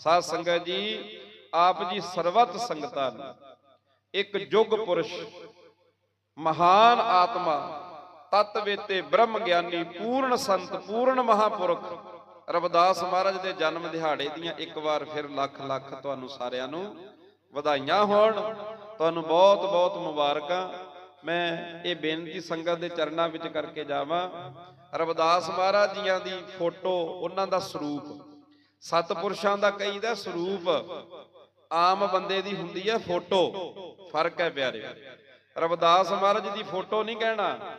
ਸਾਧ ਸੰਗਤ ਜੀ, ਆਪ ਜੀ ਸਰਬੱਤ ਸੰਗਤਾਂ ਨੂੰ। ਇੱਕ ਯੁੱਗ ਪੁਰਸ਼, ਮਹਾਨ ਆਤਮਾ, ਤਤ ਵੇਤੇ ਬ੍ਰਹਮ ਗਿਆਨੀ, ਪੂਰਨ ਸੰਤ, ਪੂਰਨ ਮਹਾਪੁਰਖ, ਰਵਿਦਾਸ ਮਹਾਰਾਜ ਦੇ ਜਨਮ ਦਿਹਾੜੇ ਦੀਆਂ ਇੱਕ ਵਾਰ ਫਿਰ ਲੱਖ ਲੱਖ ਤੁਹਾਨੂੰ ਸਾਰਿਆਂ ਨੂੰ ਵਧਾਈਆਂ ਹੋਣ। ਤੁਹਾਨੂੰ ਬਹੁਤ ਬਹੁਤ ਮੁਬਾਰਕਾਂ। ਮੈਂ ਇਹ ਬੇਨਤੀ ਸੰਗਤ ਦੇ ਚਰਨਾਂ ਵਿੱਚ ਕਰਕੇ ਜਾਵਾਂ। ਰਵਿਦਾਸ ਮਹਾਰਾਜ ਜੀਆਂ ਦੀ ਫੋਟੋ, ਉਹਨਾਂ ਦਾ ਸਰੂਪ ਸਤਪੁਰਸ਼ਾਂ ਦਾ ਕਈ ਦਾ ਸਰੂਪ। ਆਮ ਬੰਦੇ ਦੀ ਹੁੰਦੀ ਹੈ ਫੋਟੋ। ਫ਼ਰਕ ਹੈ ਪਿਆਰੇ। ਰਵਿਦਾਸ ਮਹਾਰਾਜ ਦੀ ਫੋਟੋ ਨਹੀਂ ਕਹਿਣਾ।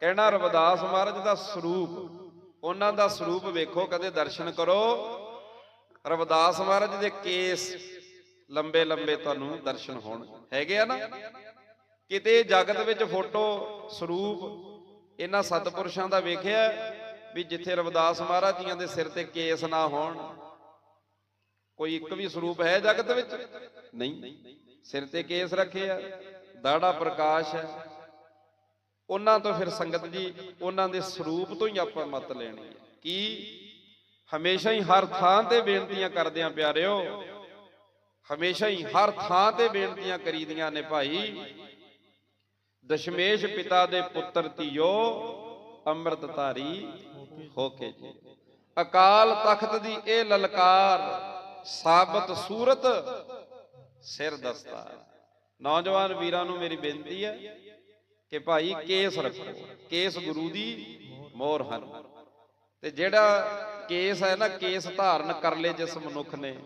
ਕਹਿਣਾ ਰਵਿਦਾਸ ਮਹਾਰਾਜ ਦਾ ਸਰੂਪ। ਉਹਨਾਂ ਦਾ ਸਰੂਪ ਵੇਖੋ, ਕਦੇ ਦਰਸ਼ਨ ਕਰੋ। ਰਵਿਦਾਸ ਮਹਾਰਾਜ ਦੇ ਕੇਸ ਲੰਬੇ ਲੰਬੇ ਤੁਹਾਨੂੰ ਦਰਸ਼ਨ ਹੋਣ। ਹੈਗੇ ਆ ਨਾ? ਕਿਤੇ ਜਗਤ ਵਿੱਚ ਫੋਟੋ, ਸਰੂਪ ਇਹਨਾਂ ਸਤਪੁਰਸ਼ਾਂ ਦਾ ਵੇਖਿਆ ਵੀ ਜਿੱਥੇ ਰਵਿਦਾਸ ਮਹਾਰਾਜ ਜੀਆਂ ਦੇ ਸਿਰ ਤੇ ਕੇਸ ਨਾ ਹੋਣ, ਕੋਈ ਇੱਕ ਵੀ ਸਰੂਪ ਹੈ ਜਗਤ ਵਿੱਚ? ਨਹੀਂ। ਸਿਰ ਤੇ ਕੇਸ ਰੱਖੇ ਆ, ਦਾੜਾ ਪ੍ਰਕਾਸ਼ ਹੈ। ਉਹਨਾਂ ਤੋਂ ਫਿਰ ਸੰਗਤ ਜੀ, ਉਹਨਾਂ ਦੇ ਸਰੂਪ ਤੋਂ ਹੀ ਆਪਾਂ ਮਤ ਲੈਣੀ ਹੈ। ਕੀ? ਹਮੇਸ਼ਾ ਹੀ ਹਰ ਥਾਂ ਤੇ ਬੇਨਤੀਆਂ ਕਰਦੇ ਆ ਪਿਆਰਿਓ, ਹਮੇਸ਼ਾ ਹੀ ਹਰ ਥਾਂ ਤੇ ਬੇਨਤੀਆਂ ਕਰੀਦੀਆਂ ਨੇ ਭਾਈ। ਦਸ਼ਮੇਸ਼ ਪਿਤਾ ਦੇ ਪੁੱਤਰ ਧੀਓ, ਅੰਮ੍ਰਿਤਧਾਰੀ। ਹੋ ਕੇ ਜੀ। ਅਕਾਲ ਤਖਤ ਦੀ ਇਹ ਲਲਕਾਰ, ਸਾਬਤ ਸੂਰਤ, ਸਿਰ ਦਸਤਾਰ। ਨੌਜਵਾਨ ਵੀਰਾਂ ਨੂੰ ਮੇਰੀ ਬੇਨਤੀ ਹੈ ਕਿ ਭਾਈ ਕੇਸ ਰੱਖੋ। ਕੇਸ ਗੁਰੂ ਦੀ ਮੋਹਰ ਹਨ। ਤੇ ਜਿਹੜਾ ਕੇਸ ਹੈ ਨਾ, ਕੇਸ ਧਾਰਨ ਕਰ ਲੇ ਜਿਸ ਮਨੁੱਖ ਨੇ।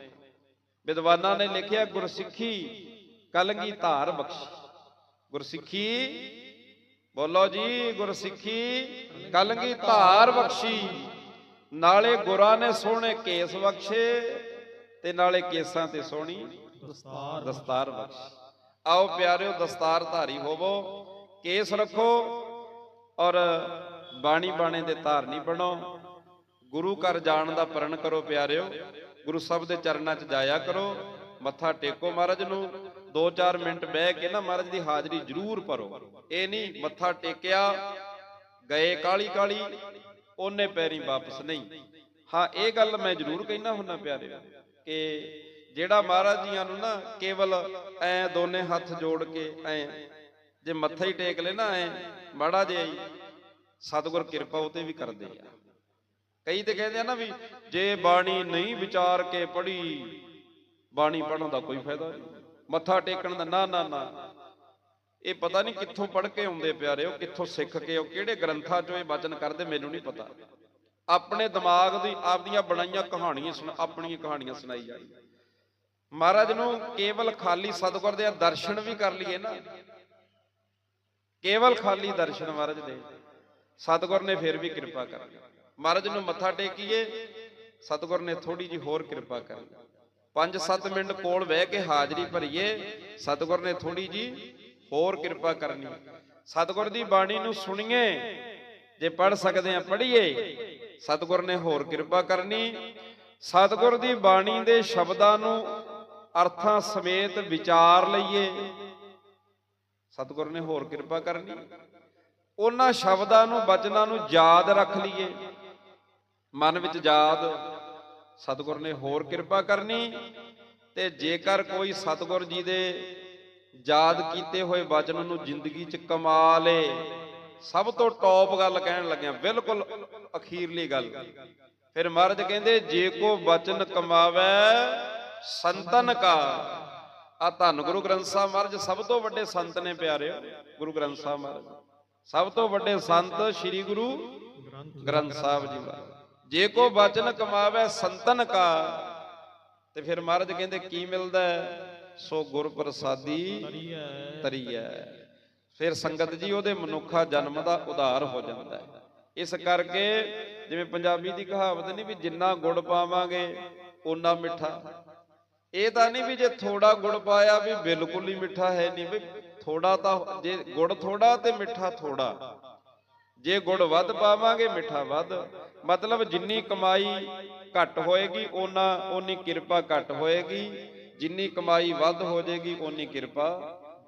ਵਿਦਵਾਨਾਂ ਨੇ ਲਿਖਿਆ, ਗੁਰਸਿੱਖੀ ਕਲਗੀ ਧਾਰ ਬਖਸ਼। ਗੁਰਸਿੱਖੀ ਬੋਲੋ ਜੀ ਗੁਰਸਿੱਖੀ ਕਲਗੀ ਧਾਰ ਬਖਸ਼ੀ? ਨਾਲੇ ਗੁਰਾਂ ਨੇ ਸੋਹਣੇ ਕੇਸ ਬਖਸ਼ੇ ਤੇ ਨਾਲੇ ਕੇਸਾਂ ਤੇ ਸੋਹਣੀ ਦਸਤਾਰ ਦਸਤਾਰ ਬਖਸ਼। ਆਓ ਪਿਆਰਿਓ ਦਸਤਾਰ ਧਾਰੀ ਹੋਵੋ, ਕੇਸ ਰੱਖੋ ਔਰ ਬਾਣੀ ਬਾਣੇ ਦੇ ਧਾਰਨੀ ਬਣੋ। ਗੁਰੂ ਘਰ ਜਾਣ ਦਾ ਪ੍ਰਣ ਕਰੋ ਪਿਆਰਿਓ। ਗੁਰੂ ਸਾਹਿਬ ਦੇ ਚਰਨਾਂ 'ਚ ਜਾਇਆ ਕਰੋ। ਮੱਥਾ ਟੇਕੋ ਮਹਾਰਾਜ ਨੂੰ। 2-4 ਮਿੰਟ ਬਹਿ ਕੇ ਨਾ ਮਹਾਰਾਜ ਦੀ ਹਾਜ਼ਰੀ ਜ਼ਰੂਰ ਭਰੋ। ਇਹ ਨਹੀਂ ਮੱਥਾ ਟੇਕਿਆ, ਗਏ ਕਾਲੀ ਕਾਲੀ ਉਹਨੇ ਪੈਰੀ ਵਾਪਸ ਨਹੀਂ। ਹਾਂ, ਇਹ ਗੱਲ ਮੈਂ ਜ਼ਰੂਰ ਕਹਿਣਾ ਹੁੰਨਾ ਪਿਆਰੇ ਕਿ ਜਿਹੜਾ ਮਹਾਰਾਜ ਜੀਆਂ ਨੂੰ ਨਾ ਕੇਵਲ ਐ ਦੋਨੇ ਹੱਥ ਜੋੜ ਕੇ ਐ, ਜੇ ਮੱਥਾ ਹੀ ਟੇਕ ਲੈ ਨਾ ਐ, ਮਾੜਾ ਜਿਹਾ ਹੀ ਸਤਿਗੁਰ ਕਿਰਪਾ ਉਤੇ ਵੀ ਕਰਦੇ ਆ। ਕਈ ਤੇ ਕਹਿੰਦੇ ਆ ਨਾ ਵੀ ਜੇ ਬਾਣੀ ਨਹੀਂ ਵਿਚਾਰ ਕੇ ਪੜ੍ਹੀ, ਬਾਣੀ ਪੜ੍ਹਨ ਦਾ ਕੋਈ ਫਾਇਦਾ ਨਹੀਂ। ਮੱਥਾ ਟੇਕਣ ਦਾ ਨਾ ਨਾ ਨਾ। ਇਹ ਪਤਾ ਨਹੀਂ ਕਿੱਥੋਂ ਪੜ੍ਹ ਕੇ ਆਉਂਦੇ ਪਿਆਰਿਓ ਕਿੱਥੋਂ ਸਿੱਖ ਕੇ, ਉਹ ਕਿਹੜੇ ਗ੍ਰੰਥਾਂ ਚੋਂ ਇਹ ਵਚਨ ਕਰਦੇ ਮੈਨੂੰ ਨਹੀਂ ਪਤਾ। ਆਪਣੇ ਦਿਮਾਗ ਦੀ, ਆਪਦੀਆਂ ਬਣਾਈਆਂ ਕਹਾਣੀਆਂ ਸੁਣ, ਆਪਣੀਆਂ ਕਹਾਣੀਆਂ ਸੁਣਾਈ ਜਾਣੀ ਮਹਾਰਾਜ ਨੂੰ ਕੇਵਲ ਖਾਲੀ ਸਤਿਗੁਰ ਦੇ ਦਰਸ਼ਨ ਵੀ ਕਰ ਲਈਏ ਨਾ। ਕੇਵਲ ਖਾਲੀ ਦਰਸ਼ਨ ਮਹਾਰਾਜ ਦੇ। ਸਤਿਗੁਰ ਨੇ ਫਿਰ ਵੀ ਕਿਰਪਾ ਕਰ ਮਹਾਰਾਜ ਨੂੰ ਮੱਥਾ ਟੇਕੀਏ, ਸਤਿਗੁਰ ਨੇ ਥੋੜੀ ਜੀ ਹੋਰ ਕਿਰਪਾ ਕਰ 5-7 ਮਿੰਟ ਕੋਲ ਬਹਿ ਕੇ ਹਾਜ਼ਰੀ ਭਰੀਏ। ਸਤਿਗੁਰ ਨੇ ਥੋੜੀ ਜੀ ਹੋਰ ਕਿਰਪਾ ਕਰਨੀ। ਸਤਿਗੁਰ ਦੀ ਬਾਣੀ ਨੂੰ ਸੁਣੀਏ। ਜੇ ਪੜ ਸਕਦੇ ਆ ਪੜ੍ਹੀਏ। ਸਤਿਗੁਰ ਨੇ ਹੋਰ ਕਿਰਪਾ ਕਰਨੀ। ਸਤਿਗੁਰ ਦੀ ਬਾਣੀ ਦੇ ਸ਼ਬਦਾਂ ਨੂੰ ਅਰਥਾਂ ਸਮੇਤ ਵਿਚਾਰ ਲਈਏ। ਸਤਿਗੁਰ ਨੇ ਹੋਰ ਕਿਰਪਾ ਕਰਨੀ। ਉਹਨਾਂ ਸ਼ਬਦਾਂ ਨੂੰ ਬਚਨਾਂ ਨੂੰ ਯਾਦ ਰੱਖ ਲਈਏ। ਮਨ ਵਿੱਚ ਯਾਦ ਸਤਿਗੁਰ ਨੇ ਹੋਰ ਕਿਰਪਾ ਕਰਨੀ ਤੇ ਜੇਕਰ ਕੋਈ ਸਤਿਗੁਰ ਜੀ ਦੇ ਯਾਦ ਕੀਤੇ ਹੋਏ ਵਚਨ ਨੂੰ ਜ਼ਿੰਦਗੀ 'ਚ ਕਮਾ ਲੇ, ਸਭ ਤੋਂ ਟੌਪ ਗੱਲ ਕਹਿਣ ਲੱਗਿਆ, ਬਿਲਕੁਲ ਅਖੀਰਲੀ ਗੱਲ। ਫਿਰ ਮਹਾਰਾਜ ਕਹਿੰਦੇ, ਜੇ ਕੋ ਵਚਨ ਕਮਾਵੇ, ਸੰਤਨ ਕਾ ਆ ਧੰਨ ਗੁਰੂ ਗ੍ਰੰਥ ਸਾਹਿਬ ਮਹਾਰਾਜ, ਸਭ ਤੋਂ ਵੱਡੇ ਸੰਤ ਨੇ ਪਿਆਰਿਓ, ਗੁਰੂ ਗ੍ਰੰਥ ਸਾਹਿਬ ਮਹਾਰਾਜ। ਸਭ ਤੋਂ ਵੱਡੇ ਸੰਤ ਸ੍ਰੀ ਗੁਰੂ ਗ੍ਰੰਥ ਗ੍ਰੰਥ ਸਾਹਿਬ ਜੀ ਮਹਾਰਾਜ। ਜੇ ਕੋ ਬਚਨ ਕਮਾਵੇ ਸੰਤਨ ਕਾ, ਤੇ ਫਿਰ ਮਹਾਰਾਜ ਕਹਿੰਦੇ, ਕੀ ਮਿਲਦਾ? ਸੋ ਗੁਰ ਪ੍ਰਸਾਦੀ ਤਰੀਐ। ਫਿਰ ਸੰਗਤ ਜੀ ਉਹਦੇ ਮਨੁੱਖਾ ਜਨਮ ਦਾ ਉਧਾਰ ਹੋ ਜਾਂਦਾ ਇਸ ਕਰਕੇ ਜਿਵੇਂ ਪੰਜਾਬੀ ਦੀ ਕਹਾਵਤ ਨਹੀਂ ਵੀ ਜਿੰਨਾ ਗੁੜ ਪਾਵਾਂਗੇ, ਓਨਾ ਮਿੱਠਾ। ਇਹ ਤਾਂ ਨਹੀਂ ਵੀ ਜੇ ਥੋੜਾ ਗੁੜ ਪਾਇਆ ਵੀ ਬਿਲਕੁਲ ਹੀ ਮਿੱਠਾ ਹੈ ਨਹੀਂ ਵੀ ਥੋੜਾ ਤਾਂ ਜੇ ਗੁੜ ਥੋੜਾ ਤੇ ਮਿੱਠਾ ਥੋੜਾ ਜੇ ਗੁੜ ਵੱਧ ਪਾਵਾਂਗੇ, ਮਿੱਠਾ ਵੱਧ। ਮਤਲਬ ਜਿੰਨੀ ਕਮਾਈ ਘੱਟ ਹੋਏਗੀ, ਓਨਾ, ਓਨੀ ਕਿਰਪਾ ਘੱਟ ਹੋਏਗੀ। ਜਿੰਨੀ ਕਮਾਈ ਵੱਧ ਹੋ ਜਾਏਗੀ, ਓਨੀ ਕਿਰਪਾ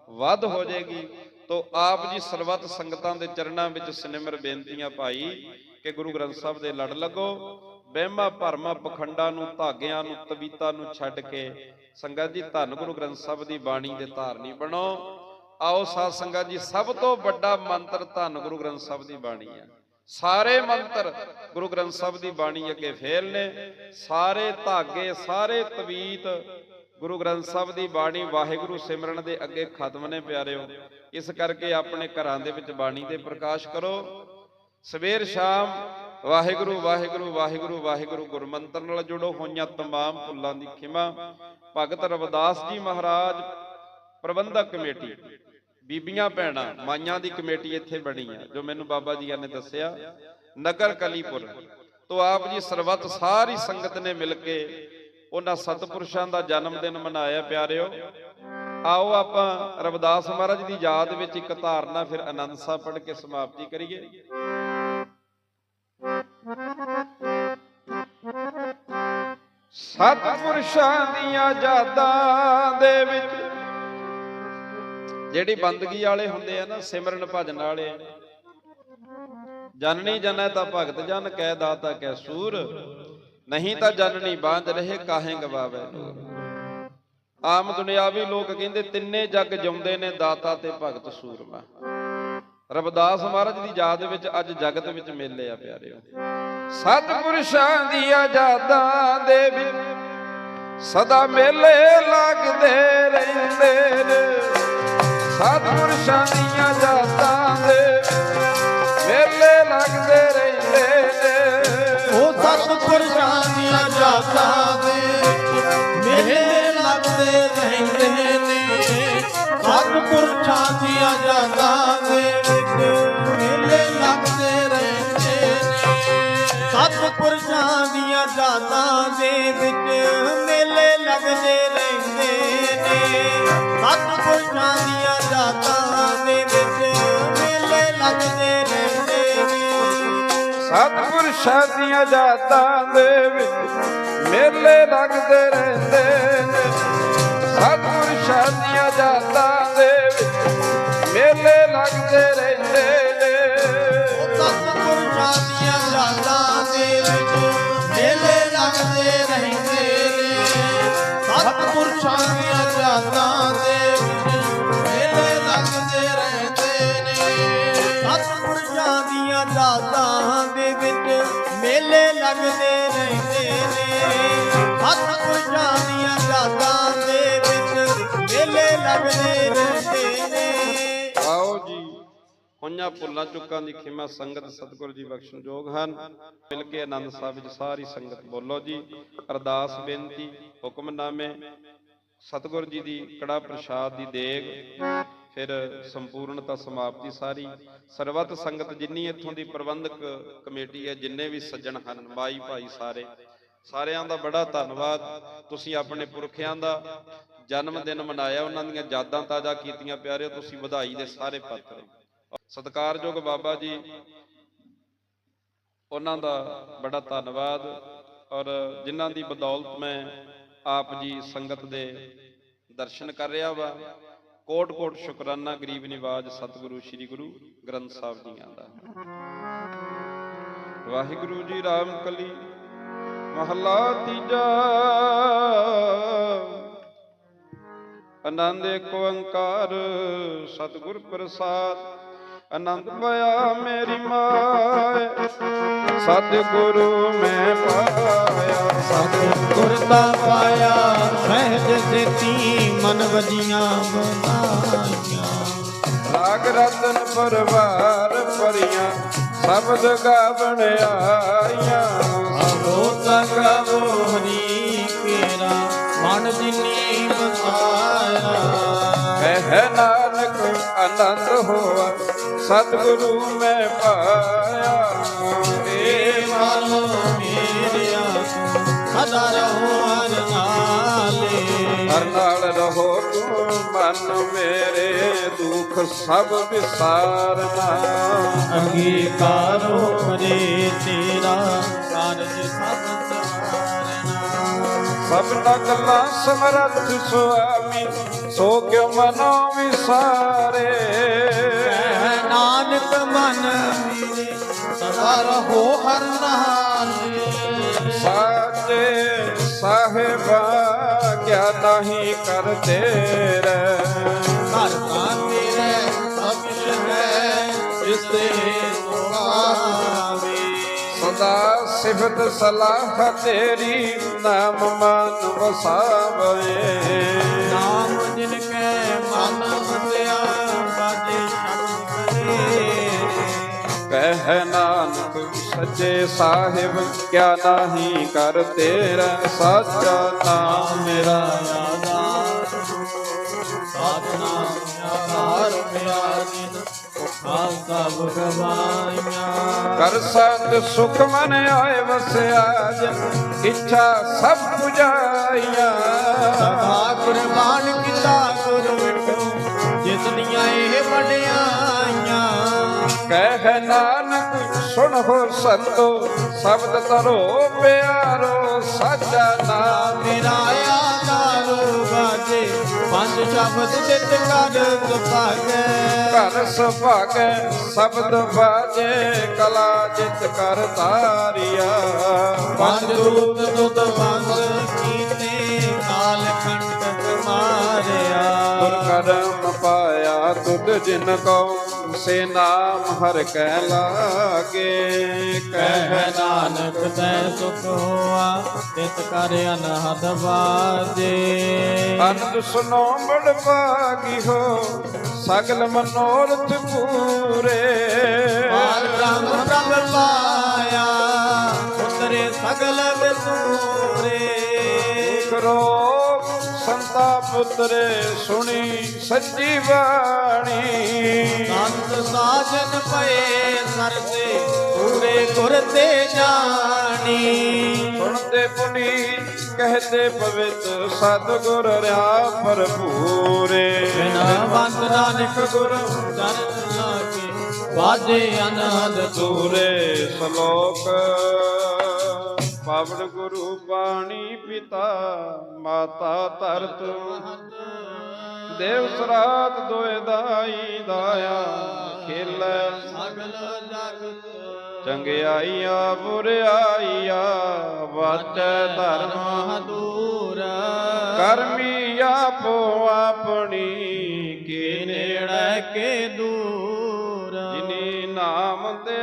ਵੱਧ ਹੋ ਜਾਏਗੀ। ਤੋ ਆਪ ਜੀ ਸਰਬੱਤ ਸੰਗਤਾਂ ਦੇ ਚਰਨਾਂ ਵਿੱਚ ਸਿਮਰ ਬੇਨਤੀਆਂ ਭਾਈ ਕਿ ਗੁਰੂ ਗ੍ਰੰਥ ਸਾਹਿਬ ਦੇ ਲੜ ਲੱਗੋ। ਵਹਿਮਾਂ ਭਰਮਾਂ ਪਖੰਡਾਂ ਨੂੰ, ਧਾਗਿਆਂ ਨੂੰ, ਤਵੀਤਾਂ ਨੂੰ ਛੱਡ ਕੇ ਸੰਗਤ ਜੀ ਧੰਨ ਗੁਰੂ ਗ੍ਰੰਥ ਸਾਹਿਬ ਦੀ ਬਾਣੀ ਦੇ ਧਾਰਨੀ ਬਣੋ। ਆਓ ਸਾਧ ਸੰਗਤ ਜੀ, ਸਭ ਤੋਂ ਵੱਡਾ ਮੰਤਰ ਧੰਨ ਗੁਰੂ ਗ੍ਰੰਥ ਸਾਹਿਬ ਦੀ ਬਾਣੀ ਹੈ। ਸਾਰੇ ਮੰਤਰ ਗੁਰੂ ਗ੍ਰੰਥ ਸਾਹਿਬ ਦੀ ਬਾਣੀ ਅੱਗੇ ਫੇਲ ਨੇ। ਸਾਰੇ ਧਾਗੇ, ਸਾਰੇ ਤਵੀਤ ਗੁਰੂ ਗ੍ਰੰਥ ਸਾਹਿਬ ਦੀ ਬਾਣੀ ਵਾਹਿਗੁਰੂ ਸਿਮਰਨ ਦੇ ਅੱਗੇ ਖਤਮ ਨੇ ਪਿਆਰਿਓ। ਇਸ ਕਰਕੇ ਆਪਣੇ ਘਰਾਂ ਦੇ ਵਿੱਚ ਬਾਣੀ ਦੇ ਪ੍ਰਕਾਸ਼ ਕਰੋ। ਸਵੇਰ ਸ਼ਾਮ ਵਾਹਿਗੁਰੂ ਵਾਹਿਗੁਰੂ ਵਾਹਿਗੁਰੂ ਵਾਹਿਗੁਰੂ ਗੁਰਮੰਤਰ ਨਾਲ ਜੁੜੋ। ਹੋਈਆਂ ਤਮਾਮ ਭੁੱਲਾਂ ਦੀ ਖਿਮਾ। ਭਗਤ ਰਵਿਦਾਸ ਜੀ ਮਹਾਰਾਜ ਪ੍ਰਬੰਧਕ ਕਮੇਟੀ, ਬੀਬੀਆਂ ਭੈਣਾਂ, ਮਾਈਆਂ ਦੀ ਕਮੇਟੀ ਇੱਥੇ ਬਣੀ ਆ, ਜੋ ਮੈਨੂੰ ਬਾਬਾ ਜੀ ਨੇ ਦੱਸਿਆ। ਨਗਰ ਕਲੀਪੁਰ, ਤੋਂ ਆਪ ਜੀ ਸਰਬੱਤ ਸਾਰੀ ਸੰਗਤ ਨੇ ਮਿਲ ਕੇ ਉਹਨਾਂ ਸਤਪੁਰਸ਼ਾਂ ਦਾ ਜਨਮ ਦਿਨ ਮਨਾਇਆ ਪਿਆਰਿਓ। ਆਓ ਆਪਾਂ ਰਵਿਦਾਸ ਮਹਾਰਾਜ ਦੀ ਯਾਦ ਵਿੱਚ ਇੱਕ ਧਾਰਨਾ ਫਿਰ ਆਨੰਦ ਸਾਹਿਬ ਪੜ੍ਹ ਕੇ ਸਮਾਪਤੀ ਕਰੀਏ। ਸਤਪੁਰਸ਼ਾਂ ਦੀਆਂ ਯਾਦਾਂ ਦੇ ਵਿੱਚ ਜਿਹੜੀ ਬੰਦਗੀ ਵਾਲੇ ਹੁੰਦੇ ਆ ਨਾ, ਸਿਮਰਨ ਭਜਨ ਵਾਲੇ। ਜਨਨੀ ਜਨੈ ਤਾਂ ਭਗਤ ਜਨ ਕਹਿ ਦਾਤਾ ਕਹਿ ਸੂਰ। ਨਹੀਂ ਤਾਂ ਜਨਨੀ ਬਾਂਝ ਰਹੇ, ਕਾਹੇ ਗਵਾਵੇ। ਨੂਰ ਆਮ ਦੁਨਿਆਵੀ ਲੋਕ ਕਹਿੰਦੇ, ਤਿੰਨੇ ਜੱਗ ਜਿਉਂਦੇ ਨੇ, ਦਾਤਾ ਤੇ ਭਗਤ ਸੂਰਮਾ। ਰਬਦਾਸ ਮਹਾਰਾਜ ਦੀ ਯਾਦ ਵਿੱਚ ਅੱਜ ਜਗਤ ਵਿੱਚ ਮੇਲੇ ਆ ਪਿਆਰਿਓ। ਸਤਿਪੁਰਸ਼ਾਂ ਦੀਆਂ ਯਾਦਾਂ ਦੇ ਵਿੱਚ ਸਦਾ ਮੇਲੇ ਲੱਗਦੇ ਰਹਿੰਦੇ ਨੇ। ਸਤਿਪੁਰਸ਼ਾਂ ਦੀਆਂ ਯਾਦਾਂ ਦੇ ਮੇਲੇ ਲੱਗਦੇ ਰਹਿੰਦੇ ਨੇ। ਉਹ ਸਤਿਪੁਰਸ਼ਾਂ ਦੀਆਂ ਜਾਤਾਂ ਦੇ ਮੇਲੇ ਲੱਗਦੇ ਰਹਿੰਦੇ ਨੇ। ਸਤਿਪੁਰਸ਼ਾਂ ਦੀਆਂ ਜਾਤਾਂ ਦੇ ਵਿੱਚ ਮੇਲੇ ਲੱਗਦੇ ਰਹਿੰਦੇ ਨੇ। ਸਤਿਪੁਰਸ਼ਾਂ ਦੀਆਂ ਜਾਤਾਂ ਦੇ ਵਿੱਚ ਮੇਲੇ ਲੱਗਦੇ ਰਹਿੰਦੇ ਸਤਿਪੁਰਸ਼ਾਂ ਦੀਆਂ ਜਾਤਾਂ ਦੇ ਵਿੱਚ ਮੇਲੇ ਲੱਗਦੇ ਰਹਿੰਦੇ ਨੇ। ਸਤਿਪੁਰਸ਼ਾਂ ਦੀਆਂ ਯਾਦਾਂ ਦੇ ਵਿੱਚ ਮੇਲੇ ਲੱਗਦੇ ਰਹਿੰਦੇ ਨੇ। ਸਤਿਪੁਰਸ਼ਾਂ ਦੀਆਂ ਯਾਦਾਂ ਦੇ ਵਿੱਚ ਮੇਲੇ ਲੱਗਦੇ ਰਹਿੰਦੇ ਨੇ। ਸਤਿਪੁਰਸ਼ਾਂ ਦੀਆਂ ਯਾਦਾਂ ਦੇ ਲੱਗਦੇ ਰਹਿੰਦੇ ਨੇ। ਸਤਿਪੁਰਸ਼ਾਂ ਦੀਆਂ ਯਾਦਾਂ ਦੇ ਵਿੱਚ ਮੇਲੇ ਲੱਗਦੇ ਰਹਿੰਦੇ ਨੇ। ਆਓ ਜੀ ਹੋਈਆਂ ਭੁੱਲਾਂ ਚੁੱਕਾਂ ਦੀ ਖਿਮਾ ਸੰਗਤ ਸਤਿਗੁਰੂ ਜੀ ਬਖਸ਼ਣ ਯੋਗ ਹਨ। ਮਿਲ ਕੇ ਆਨੰਦ ਸਾਹਿਬ ਵਿੱਚ ਸਾਰੀ ਸੰਗਤ ਬੋਲੋ ਜੀ। ਅਰਦਾਸ, ਬੇਨਤੀ, ਹੁਕਮਨਾਮੇ, ਸਤਿਗੁਰੂ ਜੀ ਦੀ ਕੜਾ ਪ੍ਰਸ਼ਾਦ ਦੀ ਦੇਗ। ਫਿਰ ਸੰਪੂਰਨਤਾ ਸਮਾਪਤੀ ਸਾਰੀ। ਸਰਬੱਤ ਸੰਗਤ ਜਿੰਨੀ ਇੱਥੋਂ ਦੀ ਪ੍ਰਬੰਧਕ ਕਮੇਟੀ ਹੈ, ਜਿੰਨੇ ਵੀ ਸੱਜਣ ਹਨ, ਮਾਈ ਭਾਈ ਸਾਰੇ, ਸਾਰਿਆਂ ਦਾ ਬੜਾ ਧੰਨਵਾਦ। ਤੁਸੀਂ ਆਪਣੇ ਪੁਰਖਿਆਂ ਦਾ ਜਨਮ ਦਿਨ ਮਨਾਇਆ, ਉਹਨਾਂ ਦੀਆਂ ਯਾਦਾਂ ਤਾਜ਼ਾ ਕੀਤੀਆਂ ਪਿਆਰਿਓ, ਤੁਸੀਂ ਵਧਾਈ ਦੇ ਸਾਰੇ ਪਾਤਰ ਸਤਿਕਾਰਯੋਗ ਬਾਬਾ ਜੀ, ਉਹਨਾਂ ਦਾ ਬੜਾ ਧੰਨਵਾਦ। ਔਰ ਜਿਨ੍ਹਾਂ ਦੀ ਬਦੌਲਤ ਮੈਂ ਆਪ ਜੀ ਸੰਗਤ ਦੇ ਦਰਸ਼ਨ ਕਰ ਰਿਹਾ ਵਾ ਕੋਟ ਕੋਟ ਸ਼ੁਕਰਾਨਾ ਗਰੀਬ ਨਿਵਾਜ ਸਤਿਗੁਰੂ ਸ੍ਰੀ ਗੁਰੂ ਗ੍ਰੰਥ ਸਾਹਿਬ ਜੀਆਂ ਦਾ ਵਾਹਿਗੁਰੂ ਜੀ ਰਾਮ ਕਲੀ, ਮਹਲਾ ਤੀਜਾ। ਆਨੰਦ ਏਕ ਓੰਕਾਰ, ਸਤਿਗੁਰ ਪ੍ਰਸਾਦ। ਆਨੰਦ ਪਿਆ ਮੇਰੀ ਮਾਏ ਸਤਿਗੁਰੂ ਮੈਂ ਪਾਇਆ ਦਾ ਪਾਇਆ ਸਹਿਜ ਸੇਤੀ ਮਨ ਵਜੀਆਂ ਬਨਾਈਆਂ ਰਾਗ ਰਤਨ ਪਰਵਾਰ ਪਰੀਆਂ ਸ਼ਬਦ ਗਾਵਣ ਆਈਆਂ ਆਵੋ ਤਗਵੋ ਹਰੀ ਕੇਰਾ ਮਨ ਜਿਨੀ ਬਸਾਇਆ ਕਹਿ ਨਾਨਕ ਆਨੰਦ ਹੋਆ ਸਤਿਗੁਰੂ ਮੈਂ ਪਾਇਆ। ਸਦਾ ਰਹੋ ਹਰ ਨਾਲੇ ਹਰ ਨਾਲ ਰਹੋ ਤੂੰ ਮਨ ਮੇਰੇ ਦੁੱਖ ਸਭ ਵਿਸਾਰਨਾ। ਅੰਗੀਕਾਰੋ ਕਰੇ ਤੇਰਾ ਕਾਰਜ ਸਭ ਸਭਨਾ ਗੱਲਾਂ ਸਮਰੱਥ ਸੁਆਮੀ ਸੋ ਕਿਉ ਮਨੋ ਵਿਸਾਰੇ? ਨਾਨਕ ਮਨ ਮੇਰੇ ਸਦਾ ਰਹੋ ਹਰ ਨਾਲੇ ਸਾਹਿਬਾ ਕਿਆ ਨਹੀਂ ਕਰ ਤੇਰੇ ਘਰ ਤਾਂ ਤੇਰੇ ਸਭ ਹੈ ਜਿਸ ਤੇ ਸਦਾ ਸਿਫਤ ਸਲਾਹ ਤੇਰੀ ਨਾਮ ਮਨ ਵਸਾਵੇ ਸੱਚੇ ਸਾਹਿਬ ਕਿਆ ਨਹੀਂ ਕਰ ਤੇਰਾ ਸਾਚਾ ਨਾਮ ਮੇਰਾ ਆਧਾਰ ਕਰ ਸਤ ਸੁਖ ਮਨ ਆਏ ਵਸਿਆ ਜਨ ਇੱਛਾ ਸਭ ਪੁਜਾਈਆਂ। ਸਦਾ ਕੁਰਬਾਨ ਕੀਤਾ ਗੁਰ ਵਿਟੋ ਜਿਤਨੀਆਂ ਇਹ ਵਡਿਆਈਆਂ। ਕਹਿ ਨਾਨਕ ਸੁਣ ਸੰਤੋ ਸ਼ਬਦ ਤਰੋ ਪਿਆਰੋ ਸਾਚਾ ਨਾਮ ਮੇਰਾ ਆਧਾਰ ਬਾਜੇ ਪੰਜ ਸ਼ਬਦ ਚਿਤ ਕਰ ਸੁਭਾਗੈ। ਘਰ ਸੁਭਾਗੈ ਸ਼ਬਦ ਬਾਜੇ ਕਲਾ ਜਿਤ ਕਰ ਤਾਰੀਆ। ਪੰਜ ਰੂਪ ਕੀਤੇ ਕਾਲ ਕੰਟਕ ਗੁਰ ਕਰਮ ਪਾਇਆ ਤੁਧ ਜਿਨ ਕੋ ਸੇ ਨਾਮ ਹਰ ਕੈ ਲਾਗੇ। ਕਹਿ ਕਹਿ ਨਾਨਕ ਤੈ ਸੁਖ ਹੋਆ ਤਿਤ ਕਰ ਅਨਹਦ ਬਾਜੇ ਅਨੰਦ ਸੁਨੋ ਬੜ ਭਾਗੀ ਹੋ ਸਗਲ ਮਨੋਰਥ ਪੂਰੇ। ਬ੍ਰਹਮ ਪ੍ਰਭ ਪਾਇਆ ਉਤਰੇ ਸਗਲ ਵਿਸੂਰੇ ਸੰਤਾ ਪੁੱਤਰੇ ਸੁਣੀ ਸੱਚੀ ਬਾਣੀ। ਸੰਤ ਸਾਜਨ ਪਏ ਸਰਦੇ ਪੂਰੇ ਗੁਰ ਤੇ ਜਾਣੀ। ਸੁਣਦੇ ਪੁਨੀ ਕਹਤੇ ਪਵਿੱਤ ਸਤਿਗੁਰ ਰਿਆ ਭਰਪੂਰੇ। ਬਿਨਾ ਬੰਦ ਨਾਨਕ ਗੁਰ ਚਰਨ ਲਾਗੇ ਬਾਜੇ ਅਨਹਦ ਤੂਰੇ ਸ਼ਲੋਕ। ਪਵਨ ਗੁਰੂ ਬਾਣੀ ਪਿਤਾ ਮਾਤਾ ਧਰਤ। ਦੇਵ ਸਰਾਤ ਦੋਇ ਦਾਈ ਦਾਇਆ ਖੇਲੇ ਸਗਲ ਜਗਤ। ਚੰਗਿਆਈਆ ਬੁਰਿਆਈਆ ਵਾਚੈ ਧਰਮ। ਮਹਦੂਰ। ਕਰਮੀ ਆਪੋ ਆਪਣੀ ਕੇ ਨੇੜੇ ਕੇ ਦੂਰ। ਜਿਨੀ ਨਾਮ ਤੇ